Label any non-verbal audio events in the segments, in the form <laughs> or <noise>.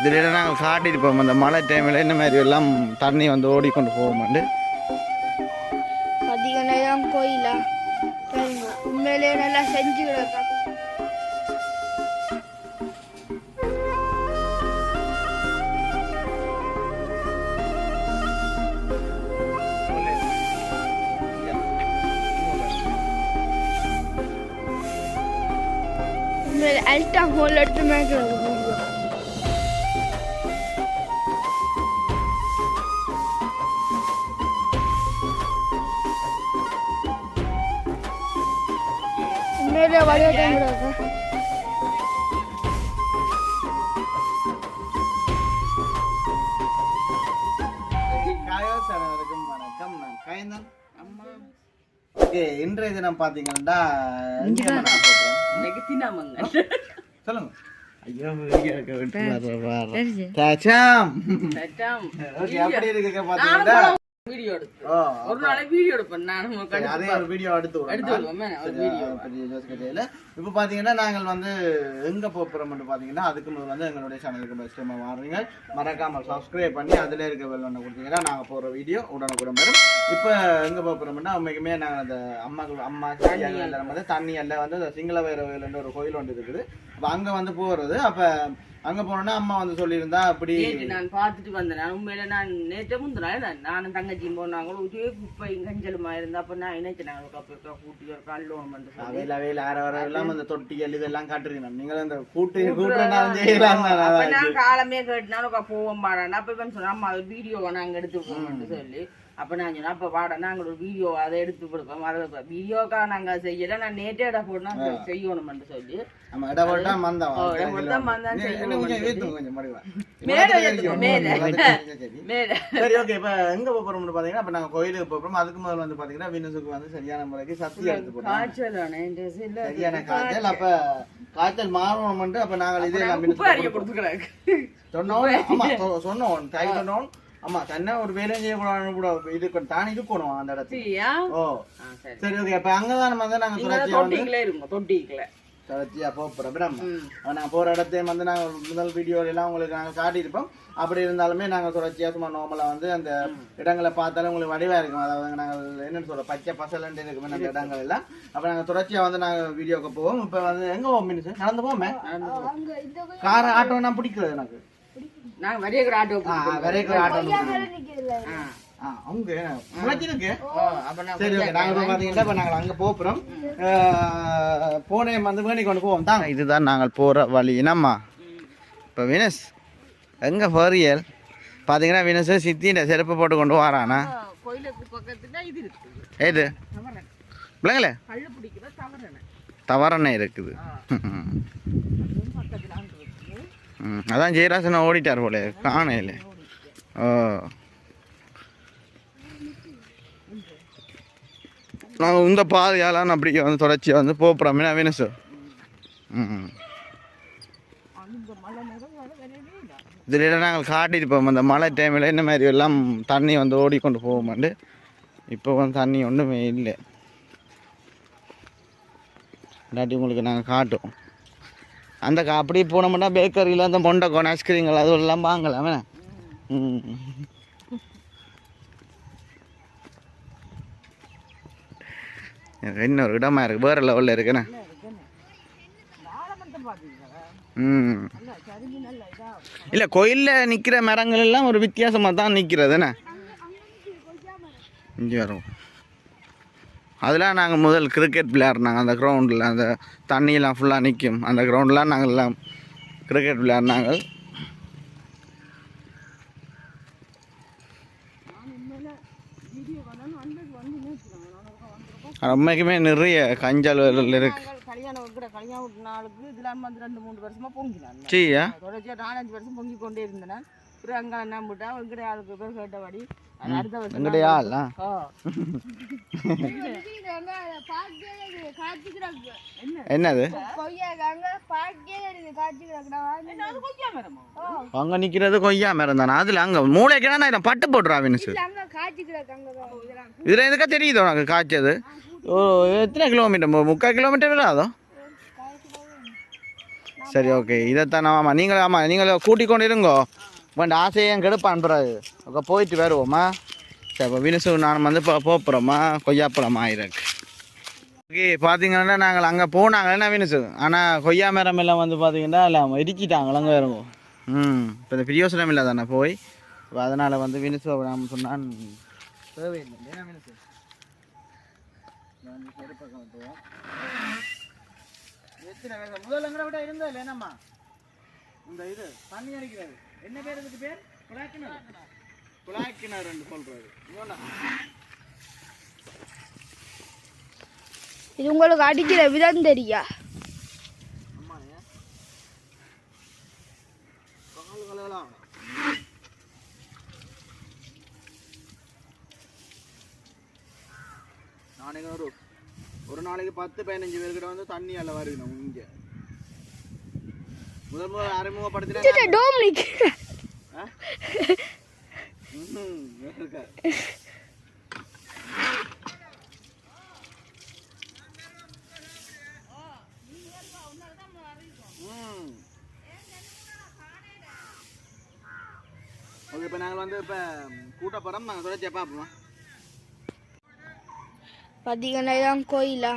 இதுல நாங்கள் காட்டியிருப்போம் அந்த மழை டைமில் இந்த மாதிரி எல்லாம் தண்ணி வந்து ஓடிக்கொண்டு போவோம்ண்டு பார்த்தீங்கன்னா கோயிலா சரிங்க உண்மையிலே நல்லா செஞ்சு கிடக்கா உண்மையிலே வழியாட்டம் கிடக்கா காயோசனவருக்கும் வணக்கம். நான் கயந்தன் ஓகே இன்றைய தினம் பார்த்தீங்கன்னா இங்கே நான் போகிறோம் இன்னைக்கு தினமங்க. சொல்லுங்க ஐயோ வீடியோ எடுக்க விட்டு வர்ற பாரு. தெரிஞ்சு தாச்சாம். சட்டம். ஓகே அப்படி இருக்குங்க நானும் பார்த்தீங்கன்னா கூட வீடியோ ஒரு நாளை வீடியோ எடுப்பேன் நானும் அதே ஒரு வீடியோ எடுத்து விடுவோமே. இப்ப பாத்தீங்கன்னா நாங்கள் வந்து எங்க போறோம்னு பாத்தீங்கன்னா அதுக்கு வந்து எங்களுடைய சேனலுக்கு ஃபர்ஸ்ட் டைம் வாங்குறீங்க மறக்காம சப்ஸ்கிரைப் பண்ணி அதுல இருக்க ஒன்று கொடுத்தீங்கன்னா நாங்க போற வீடியோ உடனுக்குடன் வரும். இப்ப எங்க போறோம்னா உண்மைக்குமே நாங்க அந்த அம்மாக்கள் அம்மா எல்லாம். வந்து தண்ணி எல்லாம் வந்து சிங்கள வைரவியல் ஒரு கோயில் ஒன்று இருக்குது. அப்ப அங்க வந்து போறது. அப்ப அங்க போனோம்னா அம்மா வந்து சொல்லியிருந்தா அப்படி நான் பார்த்துட்டு வந்தேன். உண்மையில நான் நேற்று முந்தினால நான் நானும் தங்கச்சியும் போனாங்களும் ஒரே குப்பையும் கஞ்சலுமா இருந்தா அப்ப நான் ஒரு கப்பு கூட்டி ஒரு கல்லோம் பண்ணி சொல்லி அவையில் அவையில் ஆற வர எல்லாம் அந்த தொட்டிகள் இதெல்லாம் காட்டுறீங்க நீங்கள் அந்த கூட்டு நான் காலமே கேட்டுனாலும் போவோம் பாடானா அப்ப இவன் சொன்னா அம்மா வீடியோவை எடுத்து போவோம்னு சொல்லி. அப்ப நான் சொன்னேன் அப்ப வாடா நாங்க ஒரு வீடியோ அதை எடுத்து கொடுப்போம் அதை வீடியோக்கா நாங்க செய்யல நான் நேற்றே இடம் போட்டு செய்யணும்னு சொல்லி. சரி. ஓகே இப்ப எங்க போக போறோம்னு பாத்தீங்கன்னா இப்ப நாங்க கோயிலுக்கு போக போறோம். அதுக்கு முதல்ல வந்து பாத்தீங்கன்னா வினசுக்கு வந்து சரியான முறைக்கு சக்தி எடுத்து போட்டோம் காய்ச்சல் சரியான காய்ச்சல். அப்ப காய்ச்சல் மாறணும் அப்ப நாங்கள் இதே சொன்னோம். தாய் சொன்னோம். ஆமா தன்னை ஒரு வேலையும் செய்யக்கூடாது கூட இது தான் இருக்கணும் அந்த இடத்துல ஓ ஆ, சரி. ஓகே அப்ப அங்கதான் நம்ம வந்து நாங்க நீங்க தொட்டிங்களே இருங்க தொட்டிக்கல. தொடர்ச்சியா போக போறோம். பிரம்ம ம். நாங்கள் போகிற இடத்தையும் வந்து நாங்கள் முதல் வீடியோல எல்லாம் உங்களுக்கு நாங்கள் காட்டியிருப்போம். அப்படி இருந்தாலுமே நாங்கள் தொடர்ச்சியாக சும்மா நார்மலாக வந்து அந்த இடங்களை பார்த்தாலும் உங்களுக்கு வடிவாக இருக்கும். அதாவது நாங்கள் என்னன்னு சொல்ல பச்சை பசலண்டு இருக்குமே அந்த இடங்கள் எல்லாம் அப்போ நாங்கள் தொடர்ச்சியாக வந்து நாங்கள் வீடியோக்கு போவோம். இப்போ வந்து எங்கே போவோம் மினிஸ் நடந்து போவோமே? கார் ஆட்டோனா பிடிக்கிறது எனக்கு. நாங்க வரைய ஆட்டோ ஆ வரைக்கும் ஆட்டோ அவங்க நான் சரி ஓகே நாங்கள் இப்போ பார்த்தீங்கன்னா இப்போ நாங்கள் அங்கே போகிறோம் போனே வந்து வேணி கொண்டு போவோம் தாங்க. இதுதான் நாங்கள் போகிற வழி. என்னம்மா? இப்போ வினஸ் எங்கே போறியல்? பார்த்தீங்கன்னா வினஸ் சித்தின்ற செருப்பு போட்டு கொண்டு வரானா? கோயிலுக்கு பக்கத்துல இது இருக்குது. ஏது தவறன் பிள்ளைங்களே தவறனே இருக்குது அதுவும் பக்கத்துல அங்க இருக்குது ம், அதான் ஜெயராசன் ஓடிட்டார் போல காணையில் ஓ. நான் இந்த பாதையாலாம் அப்படி வந்து தொடர்ச்சியாக வந்து போகிறோமே வினசு ம் அந்த மலை நேரம் வர இதில் நாங்கள் அந்த மழை டைமில் இந்த மாதிரி எல்லாம் தண்ணி வந்து ஓடிக்கொண்டு போவோமாண்டு இப்போ வந்து தண்ணி ஒன்றுமே இல்லை. இல்லாட்டி உங்களுக்கு நாங்கள் காட்டுவோம். அந்த அப்படி போன போனோம்னா பேக்கரியில் அந்த மொண்டைக்கோன் ஐஸ்கிரீம்கள் அதுவும் எல்லாம் வாங்கலாம் ம். இன்னொரு இடமா இருக்கு வேற லெவலில் இருக்குண்ணே ம். இல்லை கோயிலில் நிற்கிற மரங்கள் எல்லாம் ஒரு வித்தியாசமாக தான் நிற்கிறதுண்ணே இங்கே வரும். அதெல்லாம் நாங்கள் முதல் கிரிக்கெட் விளையாடினாங்க அந்த கிரவுண்டில் அந்த தண்ணியெல்லாம் ஃபுல்லாக நிற்கும். அந்த கிரவுண்ட்லாம் நாங்கள் எல்லாம் கிரிக்கெட் விளையாடினாங்க உண்மைக்குமே நிறைய கஞ்சல் இருக்கு. கல்யாணம் வைக்கிற கல்யாணம் விட்ட நாளுக்கு இதெல்லாம் வந்து ரெண்டு மூணு வருஷமா பொங்கினான் சரியா தொடர்ச்சியாக நாலஞ்சு வருஷம் பொங்கி கொண்டே இருந்தேன் அப்புறம் அங்கே என்ன விட்டா எங்கடைய ஆளுக்கு பேர் கேட்டபடி காய்ச்சிக்கிறாங்க என்னது? அங்கே நிற்கிறது கொய்யா மரம் தானே? அதில் அங்கே மூளைக்கு பட்டு போட்டுருவா வினுசு. இதில் எதுக்கா தெரியுது உனக்கு காய்ச்சது? ஓ எத்தனை கிலோமீட்டர் முக்கால் கிலோமீட்டர் வராதோ சரி ஓகே இதைத்தான் ஆமாம் நீங்கள் ஆமாம் நீங்கள் கூட்டிக் கொண்டு இருங்கோ. உன் ஆசையும் கெடுப்பான் பிறகு அப்போ போயிட்டு வருவோமா சரி இப்போ வினுசு நான் வந்து இப்போ போகிறோமா கொய்யாப்பழம் ஆயிருக்கு. ஓகே பார்த்தீங்கன்னா நாங்கள் அங்கே போனாங்கன்னா வினுசு? ஆனால் கொய்யா மரம் எல்லாம் வந்து பார்த்தீங்கன்னா இல்லை இடிச்சிட்டாங்க அங்கே வருவோம் ம் இப்போ இந்த பிரியோசனம் இல்லை தானே போய். இப்போ அதனால் வந்து வினுசு நாம் சொன்னான். தேவையில்லை. ஏன்னா வினுசு? எத்தனை முதல்ல விட இருந்தா இல்லை என்னம்மா? இந்த இது தண்ணி அடிக்கிறது. என்ன பேர் இதுக்கு பேர்? குழாய்க்கிணறு குழாய்க்கிணறு சொல்றது இவனா? இது உங்களுக்கு அடிக்கிற விதம் தெரியா? நாளைக்கு ஒரு ஒரு நாளைக்கு பத்து பதினஞ்சு பேர்கிட்ட வந்து தண்ணி அல்ல இங்கே. முதல் முதல் அறிமுகப்படுத்தினா டோம்னிக். ஓகே இப்போ நாங்கள் வந்து இப்போ கூட்ட போகிறோம் நாங்கள் தொடர்ச்சியாக பார்ப்போம் பார்த்தீங்கன்னா இதான் கோயிலா?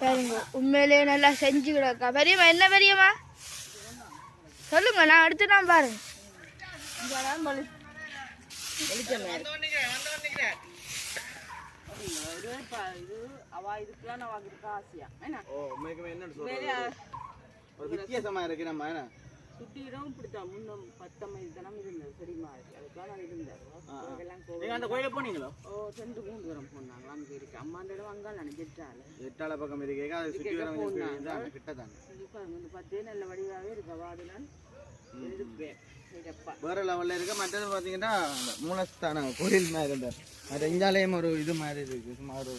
பாருங்க உண்மையிலேயே நல்லா செஞ்சு கிடக்கா. பெரியம்மா என்ன பெரியம்மா? சொல்லுங்க நான் அடுத்து நான் பாரு. வெளிச்சமே என்ன ஓ உண்மைக்குமே இருக்கு நம்ம சுட்டியிடம் இப்படித்தான். முன்னும் பத்தமை தனம் இருந்தது. சரிமா அதுக்கெல்லாம் நான் இருந்தேன். அந்த கோயிலுக்கு போனீங்களோ? ஓ சென்று மூணு தூரம் போனாங்க அங்கே இருக்கு. அம்மாண்ட இடம் அங்கே நினைச்சிட்டாள் எட்டால பக்கம் இருக்கே. அது சுற்றி வர கொஞ்சம் கிட்ட தானே பார்த்தே நல்ல வடிவாகவே இருக்கு. வாதுலான் வேற லெவல்ல இருக்கு. மற்றது பார்த்தீங்கன்னா அந்த மூலஸ்தான கோயில் மாதிரி இருந்தார் அது இஞ்சாலயம் ஒரு இது மாதிரி இருக்கு. சும்மா ஒரு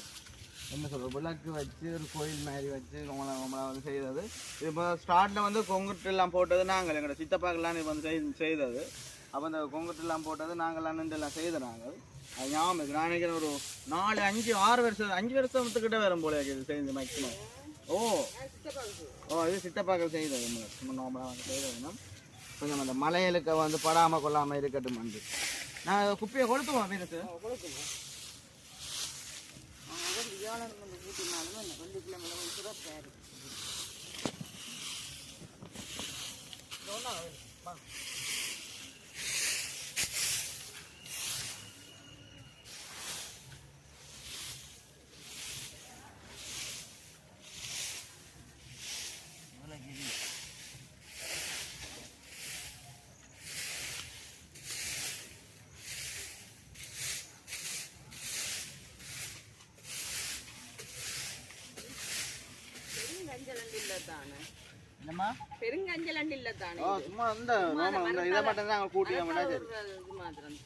என்ன சொல்றது விளக்கு வச்சு ஒரு கோயில் மாதிரி வச்சு நம்மளை நம்மளை வந்து செய்தது. இப்போ ஸ்டார்ட்ல வந்து கொங்குட்டு எல்லாம் போட்டது நாங்கள் எங்களோட சித்தப்பாக்கெல்லாம் இப்போ வந்து செய்- செய்தது. அப்போ அந்த கொங்குட்டு எல்லாம் போட்டது நாங்கள்லாம் நின்று எல்லாம் செய்த நாங்கள். அது ஞாபகம் நான் நினைக்கிறேன் ஒரு நாலு அஞ்சு ஆறு வருஷம் அஞ்சு வருஷத்துக்கிட்ட வரும் போல இது செய்து மேக்ஸிமம் ஓ. ஓ இது சித்தப்பாக்கள் செய்தது. நார்மலாக வந்து செய்தது கொஞ்சம் அந்த மலையிலுக்கு வந்து படாமல் கொள்ளாமல் இருக்கட்டும் வந்து. நான் குப்பையை கொளுத்துவோம் வீரத்து. அவங்க வியாழன் வந்து கூட்டினாலும் என்ன ரெண்டு கிலோமீட்டர் சிறப்பாக இருக்கு பெருங்கஞ்சலண்டு இல்லை தானே என்னம்மா பெருங்கஞ்சலண்டு இல்லை தானே ஓ சும்மா இந்த நாம இந்த இதை மட்டும் தான் நாங்கள் கூட்டியோம்னா சரி இது மாத்திரம்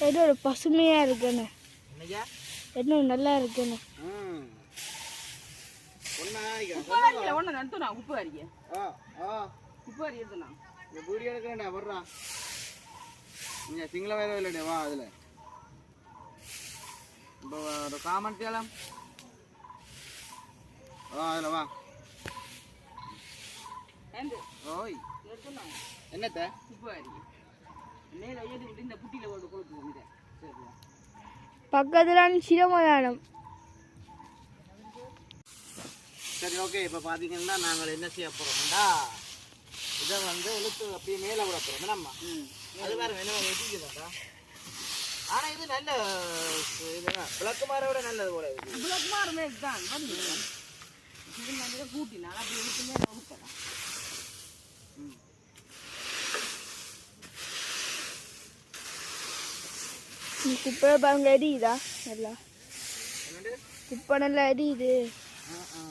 ஏதோ ஒரு பசுமையா இருக்குன்னு என்னையா நல்லா இருக்குன்னு ம் ஒன்று நட்டு நான் உப்பு அரிக்க ஆ ஆ உப்பு அரி எடுத்துனா இந்த வீடியோ எடுக்கிறேன்டா வர்றா இங்கே சிங்கள வேலை இல்லைடே வா அதில் இப்போ ஒரு காமெண்ட் வா அதில் வா. ஓய். என்னத்த? பக்கத்துல சிரமதானம். சரி ஓகே. இப்போ பார்த்தீங்கன்னா நாங்கள் என்ன செய்ய போகிறோம்டா இதை வந்து இழுத்து அப்படியே மேலே விட போகிறோம் என்னம்மா அது வேறு ஆனால் இது நல்ல இது விளக்கு மாற விட நல்லது போல இருக்கு. இவ்வளோ மாறுமே இதுதான் வந்து இது வந்து கூட்டினா அப்படி எடுத்து மேலே கொடுக்கலாம் இந்த குப்பை பாருங்க எரியுதா? நல்லா. குப்பை நல்லா எரியுது. ஆ ஆ.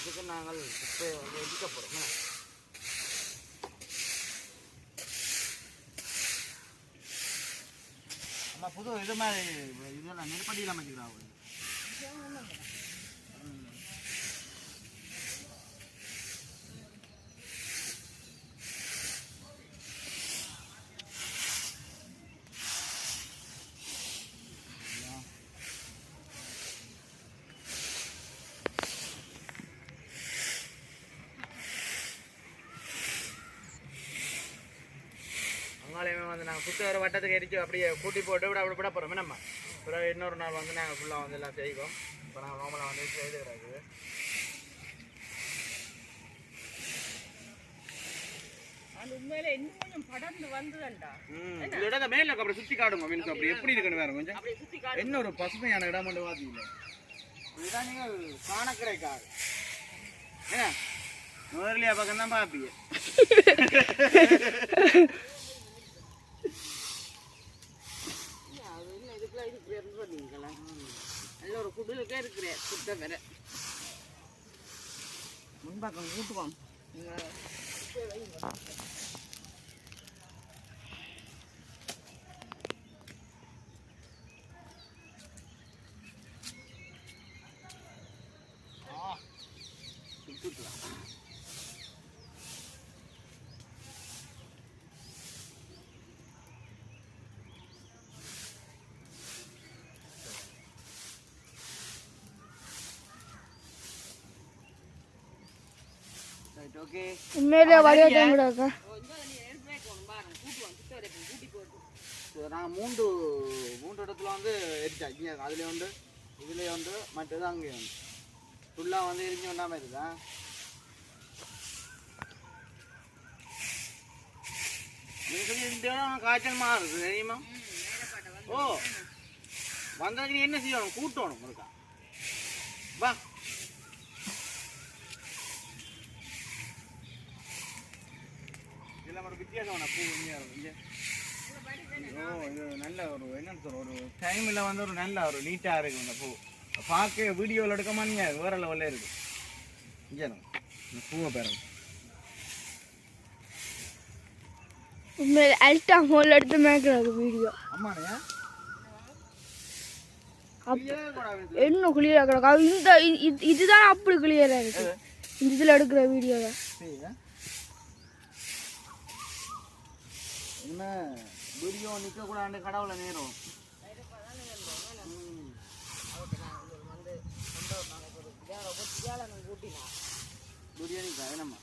இதுக்கு நாங்கள் குப்பையை வந்து எடுக்க போகிறோம் அம்மா புது இது மாதிரி இதெல்லாம் நெருப்படியில் அமைச்சுக்கிறாங்க அங்காலையுமே வந்து நாங்கள் சுற்றி வர வட்டத்துக்கு எரிச்சு அப்படியே கூட்டி போட்டு விட அப்படி விட போகிறோம் நம்ம பிறகு இன்னொரு நாள் வந்து நாங்கள் ஃபுல்லாக வந்து எல்லாம் செய்வோம். இப்போ நாங்கள் நார்மலாக வந்து படர்ந்து வந்துதண்டா. இதோட அந்த மேல அப்படி எப்படி இருக்குன்னு வேற கொஞ்சம். அப்படியே சுத்தி காட்டு என்ன ஒரு பசுமையான இடம் மட்டும் பார்த்தீங்களா இதுதான் நீங்கள் காண கிடைக்காது என்ன? நுகர்லியா பக்கம் தான் பார்ப்பீங்க <laughs> அது என்ன இதுக்குள்ள இருக்கிறேன்னு சொன்னீங்களா நல்ல ஒரு குடிலுக்கே இருக்கிறேன் சுத்த வேற முன்பக்கம் கூட்டுவோம் உண்மையிலே வழியாட்டம் கூட அக்கா. நாங்கள் மூன்று மூன்று இடத்துல வந்து எரிச்சா இங்கே அதுலேயே உண்டு இதுலேயே உண்டு மற்றது அங்கேயும் உண்டு. ஃபுல்லாக வந்து எரிஞ்சு ஒன்றாமல் இருக்குதா நீங்கள் இந்த இடம் காய்ச்சல் மாறுது தெரியுமா? ஓ வந்ததுக்கு நீ என்ன செய்யணும்? கூட்டணும் இருக்கா வா. ஒரு வித்தியாசமான பூ இங்கே இங்கே ஓ இது நல்ல ஒரு என்னன்னு சொல்ற ஒரு டைமில் வந்து ஒரு நல்ல ஒரு நீட்டாக இருக்கு இந்த பூ. பார்க்க வீடியோவில் எடுக்க மாட்டீங்க வேற லெவலில் இருக்கு. இங்கே இருங்க. இந்த பூவை பாருங்க. உண்மையிலே அல்டா மோல் எடுத்து மேய்க்கிறாங்க வீடியோ அம்மாண்ணே என்ன கிளியரா கிடக்கா இந்த இதுதான் அப்படி கிளியரா இருக்கு? இந்த இதுல எடுக்கிற வீடியோவை என்ன வீடியோ நிற்க கூட அந்த கடவுளை நேரம். ம். பிரியாணிக்கா என்னம்மா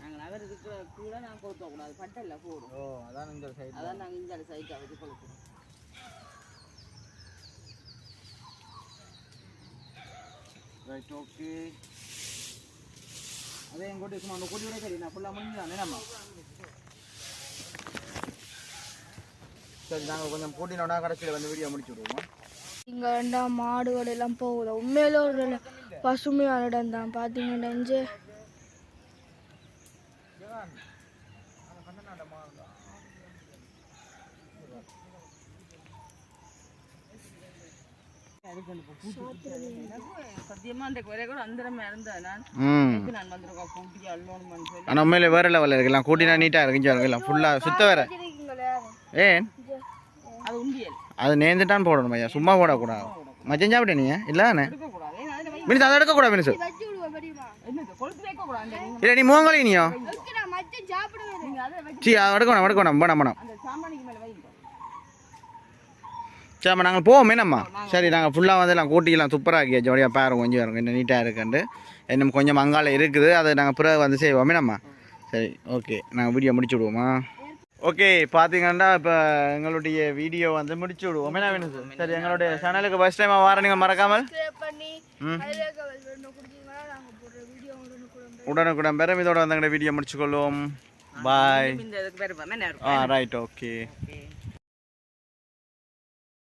நாங்கள் அவர் இருக்கிற கீழே நான் கொடுத்தக்கூடாது பட்டல்ல போடும் ஓ அதான் இந்த சைடு அதான் நாங்கள் இந்த சைட்டாக வச்சு கொளுத்துறோம். ரைட் ஓகே அதே என் கூட்டி சும்மா அந்த கூட்டி விட சரி நான் ஃபுல்லாக முடிஞ்சுதான் என்னம்மா சரி நாங்கள் கொஞ்சம் கூட்டினோன்னா கடைசியில் வந்து வீடியோ முடிச்சு விடுவோம் இங்கே ரெண்டாம் மாடுகள் எல்லாம் போகுது உண்மையில ஒரு நல்ல பசுமையான இடம் தான் பாத்தீங்கன்னா இங்கே சத்தியமா அந்த குறை கூட அந்தரமா இருந்தேன் நான் ம் இதுக்கு நான் வந்திருக்கோம் கூட்டி அள்ளணும் சொல்லி ஆனால் உண்மையில வேற லெவலில் இருக்கலாம். கூட்டினா நீட்டாக இருக்குங்க எல்லாம் ஃபுல்லாக சுத்த வேற. ஏன்? அது உண்டியல். அது நேர்ந்துட்டான் போடணும் ஐயா. சும்மா போடக்கூடாது. மச்சம் சாப்பிட்டே நீ? இல்லைண்ணே எடுக்கக்கூடாது. ஏன்னா அதில் வை மினிஸ் அதை எடுக்கக்கூடாது மினிஸ். இல்லை நீ மூங்கலி நீயோ நான் மச்சம் சாப்பிடுவேன்? நீங்க அதை வச்சு சி அதை எடுக்க வேணாம் எடுக்க வேணாம் வேணாம் வேணாம் அந்த சாமானிக்கு மேலே வைங்க சரிம்மா நாங்கள் போவோம் என்னம்மா? சரி நாங்கள் ஃபுல்லாக வந்து எல்லாம் கூட்டிக்கலாம் சூப்பராக ஆக்கியா ஜோடியாக பாருங்க கொஞ்சம் இருக்கும் இன்னும் நீட்டாக இருக்குண்டு இன்னும் கொஞ்சம் மங்கால இருக்குது அதை நாங்கள் பிறகு வந்து செய்வோம் என்னம்மா? சரி ஓகே நாங்கள் வீடியோ முடிச்சு விடுவோமா? ஓகே பார்த்தீங்கன்னா இப்போ எங்களுடைய வீடியோ வந்து முடிச்சு விடுவோம். சார் சரி எங்களுடைய சேனலுக்கு ஃபஸ்ட் டைமாக வர நீங்கள் மறக்காமல்? இருக்க உடனுக்குடன் பெரும் இதோட வந்து எங்களுடைய video முடிச்சுக்கொள்வோம். Bye ah right okay